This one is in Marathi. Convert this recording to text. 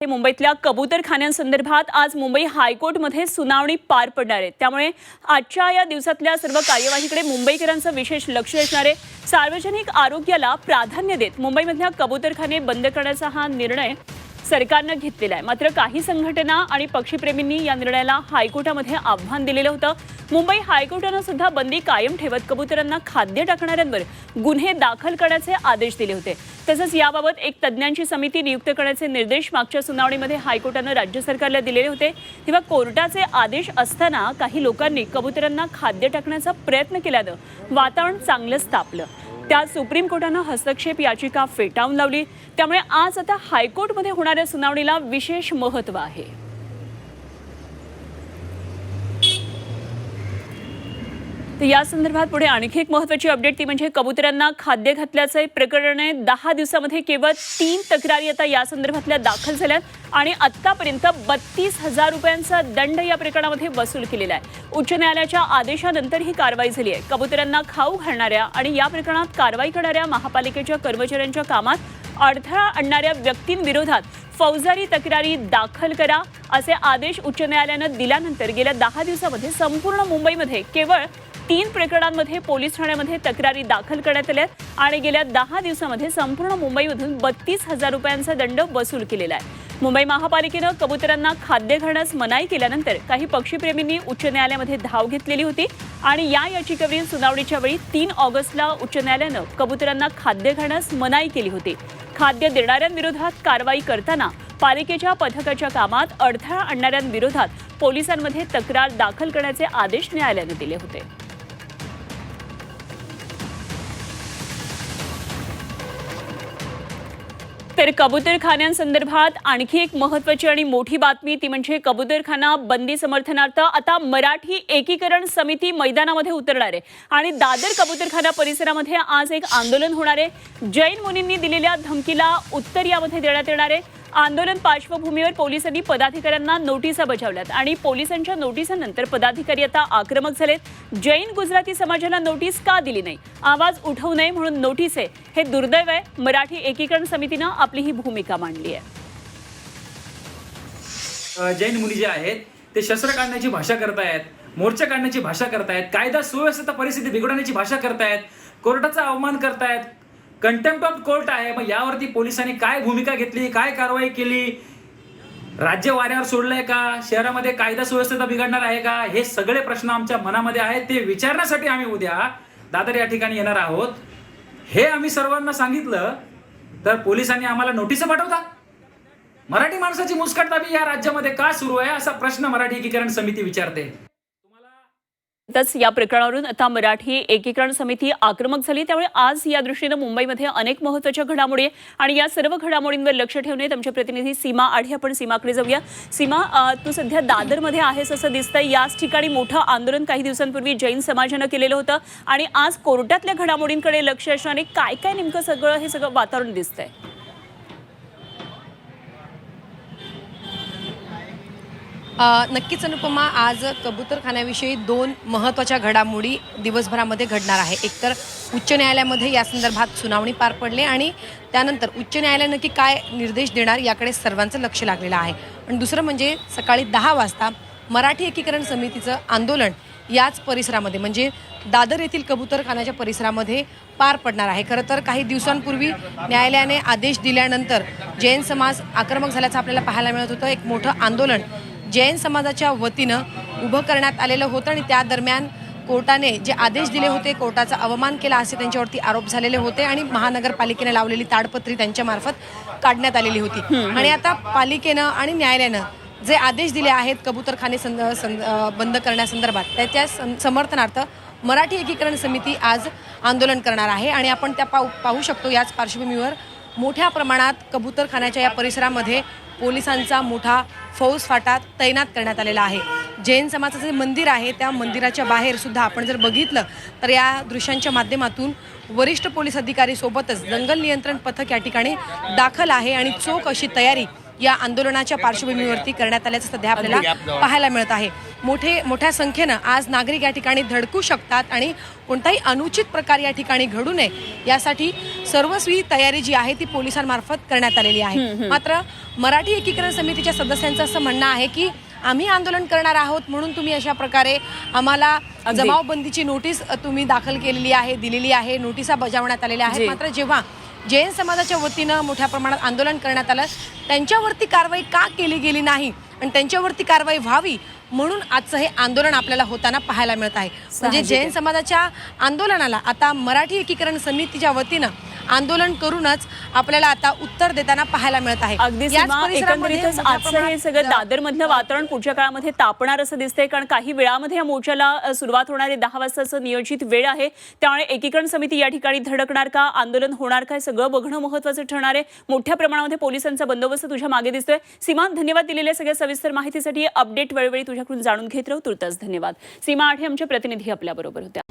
हे मुंबईतल्या कबूतरखान्यांसंदर्भात आज मुंबई हायकोर्टमध्ये सुनावणी पार पडणार आहे. त्यामुळे आजच्या या दिवसातल्या सर्व कार्यवाहीकडे मुंबईकरांचं विशेष लक्ष असणार आहे सार्वजनिक आरोग्याला प्राधान्य देत मुंबईमधल्या कबूतरखाने बंद करण्याचा हा निर्णय सरकारनं घेतलेला आहे. मात्र काही संघटना आणि पक्षीप्रेमींनी या निर्णयाला हायकोर्टामध्ये आव्हान दिलेलं होतं. मुंबई हायकोर्टानं सुद्धा बंदी कायम ठेवत कबुतरांना खाद्य टाकणाऱ्यांवर गुन्हे दाखल करण्याचे आदेश दिले होते. तसंच याबाबत एक तज्ज्ञांची समिती नियुक्त करण्याचे निर्देश मागच्या सुनावणीमध्ये हायकोर्टानं राज्य सरकारला दिलेले होते. तेव्हा कोर्टाचे आदेश असताना काही लोकांनी कबुतरांना खाद्य टाकण्याचा प्रयत्न केल्यानं वातावरण चांगलंच तापलं. त्यात सुप्रीम कोर्टानं हस्तक्षेप याचिका फेटाळून लावली. त्यामुळे आज आता हायकोर्टमध्ये होणाऱ्या सुनावणीला विशेष महत्त्व आहे. तर या संदर्भात पुढे आणखी एक महत्वाची अपडेट ती म्हणजे कबुतरांना खाद्य घातल्याचं प्रकरण आहे. दहा दिवसामध्ये केवळ तीन तक्रारी आता या संदर्भातल्या दाखल झाल्यात आणि आत्तापर्यंत बत्तीस हजार रुपयांचा दंड या प्रकरणामध्ये वसूल केलेला आहे. उच्च न्यायालयाच्या आदेशानंतर ही कारवाई झाली आहे. कबुतरांना खाऊ घालणाऱ्या आणि या प्रकरणात कारवाई करणाऱ्या महापालिकेच्या कर्मचाऱ्यांच्या कामात अडथळा आणणाऱ्या व्यक्तींविरोधात फौजदारी तक्रारी दाखल करा असे आदेश उच्च न्यायालयानं दिल्यानंतर गेल्या दहा दिवसामध्ये संपूर्ण मुंबईमध्ये केवळ तीन प्रकरणांमध्ये पोलीस ठाण्यामध्ये तक्रारी दाखल करण्यात आल्या आहेत आणि गेल्या दहा दिवसामध्ये संपूर्ण मुंबईमधून बत्तीस हजार रुपयांचा दंड वसूल केलेला आहे. मुंबई महापालिकेनं कबुतरांना खाद्य घालण्यास मनाई केल्यानंतर काही पक्षीप्रेमींनी उच्च न्यायालयामध्ये धाव घेतलेली होती आणि या याचिकेवरील सुनावणीच्या वेळी तीन ऑगस्टला उच्च न्यायालयानं कबुतरांना खाद्य घालण्यास मनाई केली होती. खाद्य देणाऱ्यांविरोधात कारवाई करताना पालिकेच्या पथकाच्या कामात अडथळा आणणाऱ्यांविरोधात पोलिसांमध्ये तक्रार दाखल करण्याचे आदेश न्यायालयाने दिले होते. तर कबूतरखान्यांसंदर्भात आणखी एक महत्वाची आणि मोठी बातमी ती म्हणजे कबूतरखाना बंदी समर्थनार्थ आता मराठी एकीकरण समिती मैदानामध्ये उतरणार आहे. आणि दादर कबूतरखाना परिसरामध्ये आज एक आंदोलन होणार आहे. जैन मुनींनी दिलेल्या धमकीला उत्तर यामध्ये देण्यात येणार आहे. आंदोलन पार्श्वभूमीवर पोलिसांनी पदाधिकाऱ्यांना नोटिसा बजावल्यात आणि पोलिसांच्या नोटिसानंतर पदाधिकारी आता आक्रमक झालेत. जैन गुजराती समाजाला नोटीस का दिली नाही? आवाज उठवू नये म्हणून नोटीस आहे. हे दुर्दैव आहे. मराठी एकीकरण समितीनं आपली ही भूमिका मांडली आहे. जैन मुली जे आहेत ते शस्त्र काढण्याची भाषा करतायत मोर्चा काढण्याची भाषा करतायत कायदा सुव्यवस्थेचा परिस्थिती बिघडवण्याची भाषा करतायत कोर्टाचा अवमान करतायत कंटेम्प्ट ऑफ कोर्ट आहे. मग यावरती पोलिसांनी काय भूमिका घेतली? काय कारवाई केली? राज्य वाऱ्यावर सोडलंय का? शहरामध्ये कायदा सुव्यवस्थेचा बिघडणार आहे का? हे सगळे प्रश्न आमच्या मनामध्ये आहेत. ते विचारण्यासाठी आम्ही उद्या दादर या ठिकाणी येणार आहोत. हे आम्ही सर्वांना सांगितलं तर पोलिसांनी आम्हाला नोटीस पाठवता. मराठी माणसाची मुस्कटदाबी या राज्यामध्ये का सुरू आहे? असा प्रश्न मराठी एकीकरण समिती विचारते. तच या प्रकरणावरून आता मराठी एकीकरण समिती आक्रमक झाली. त्यामुळे आज या दृष्टीनं मुंबईमध्ये अनेक महत्त्वाच्या घडामोडी आहे आणि या सर्व घडामोडींवर लक्ष ठेवणे आमच्या प्रतिनिधी सीमा आढी. आपण सीमाकडे जाऊया. सीमा तू सध्या दादरमध्ये आहेस असं दिसतंय. याच ठिकाणी मोठं आंदोलन काही दिवसांपूर्वी जैन समाजानं केलेलं होतं. आणि आज कोर्टातल्या घडामोडींकडे लक्ष असणारे काय काय नेमकं सगळं हे सगळं वातावरण दिसतंय? नक्कीच अनुपमा आज कबूतरखान्याविषयी दोन महत्त्वाच्या घडामोडी दिवसभरामध्ये घडणार आहे. एकतर उच्च न्यायालयामध्ये या संदर्भात सुनावणी पार पडली आणि त्यानंतर उच्च न्यायालय नक्की काय निर्देश देणार याकडे सर्वांचं लक्ष लागलेलं आहे. आणि दुसरं म्हणजे सकाळी दहा वाजता मराठी एकीकरण समितीचं आंदोलन याच परिसरामध्ये म्हणजे दादर येथील कबूतरखान्याच्या परिसरामध्ये पार पडणार आहे. खरं तर काही दिवसांपूर्वी न्यायालयाने आदेश दिल्यानंतर जैन समाज आक्रमक झाल्याचं आपल्याला पाहायला मिळत होतं. एक मोठं आंदोलन जैन समाजाच्या वतीनं उभं करण्यात आलेलं होतं आणि त्या दरम्यान कोर्टाने जे आदेश दिले होते कोर्टाचा अवमान केला असे त्यांच्यावरती आरोप झालेले होते आणि महानगरपालिकेने लावलेली ताडपत्री त्यांच्या मार्फत काढण्यात आलेली होती. आणि आता पालिकेनं आणि न्यायालयानं जे आदेश दिले आहेत कबूतरखाने बंद करण्यासंदर्भात त्याच्या सम- समर्थनार्थ मराठी एकीकरण समिती आज आंदोलन करणार आहे आणि आपण त्या पाहू पाहू शकतो याच पार्श्वभूमीवर मोठ्या प्रमाणात कबूतरखान्याच्या या परिसरामध्ये पोलिसांचा मोठा फौज फाटा तैनात करण्यात आलेला आहे. जैन समाजाचं जे मंदिर आहे त्या मंदिराच्या बाहेर सुद्धा आपण जर बघितलं तर या दृश्यांच्या माध्यमातून वरिष्ठ पोलीस अधिकारी सोबतच दंगल नियंत्रण पथक या ठिकाणी दाखल आहे आणि चोख अशी तयारी या आंदोलनाच्या पार्श्वभूमीवरती करण्यात आल्याचं सध्या आपल्याला पाहायला मिळत आहे. मोठे मोठ्या संख्येनं आज नागरिक या ठिकाणी धडकू शकतात आणि कोणताही अनुचित प्रकार या ठिकाणी घडू नये यासाठी सर्वस्वी तयारी जी आहे ती पोलिसांमार्फत करण्यात आलेली आहे. मात्र मराठी एकीकरण समितीच्या सदस्यांचं असं म्हणणं आहे की आम्ही आंदोलन करणार आहोत म्हणून तुम्ही अशा प्रकारे आम्हाला. जमावबंदीची नोटीस तुम्ही दाखल केलेली आहे दिलेली आहे नोटिसा बजावण्यात आलेल्या. आहेत. मात्र जेव्हा जैन समाजाच्या वतीनं मोठ्या प्रमाणात आंदोलन करण्यात आलं त्यांच्यावरती कारवाई का केली गेली नाही आणि त्यांच्यावरती कारवाई व्हावी म्हणून आजचं हे आंदोलन आपल्याला होताना पाहायला मिळत आहे म्हणजे. जैन समाजाच्या आंदोलनाला आता मराठी एकीकरण समितीच्या वतीनं आंदोलन करूनच आपल्याला आता उत्तर देताना पाहायला मिळत आहे. अगदी आजचं हे सगळं दादर मधलं वातावरण पुढच्या काळामध्ये तापणार असं दिसतंय कारण काही वेळामध्ये या मोर्चाला सुरुवात होणार आहे दहा वाजताचं नियोजित वेळ आहे. त्यामुळे एकीकरण समिती या ठिकाणी धडकणार का आंदोलन होणार काय सगळं बघणं महत्वाचं ठरणार आहे. मोठ्या प्रमाणामध्ये पोलिसांचा बंदोबस्त तुझ्या मागे दिसतोय. सीमा धन्यवाद दिलेल्या सगळ्या सविस्तर माहितीसाठी अपडेट वेळोवेळी तुझ्याकडून जाणून घेत राहू. तुर्तास धन्यवाद. सीमा आठे आमच्या प्रतिनिधी आपल्या बरोबर होत्या.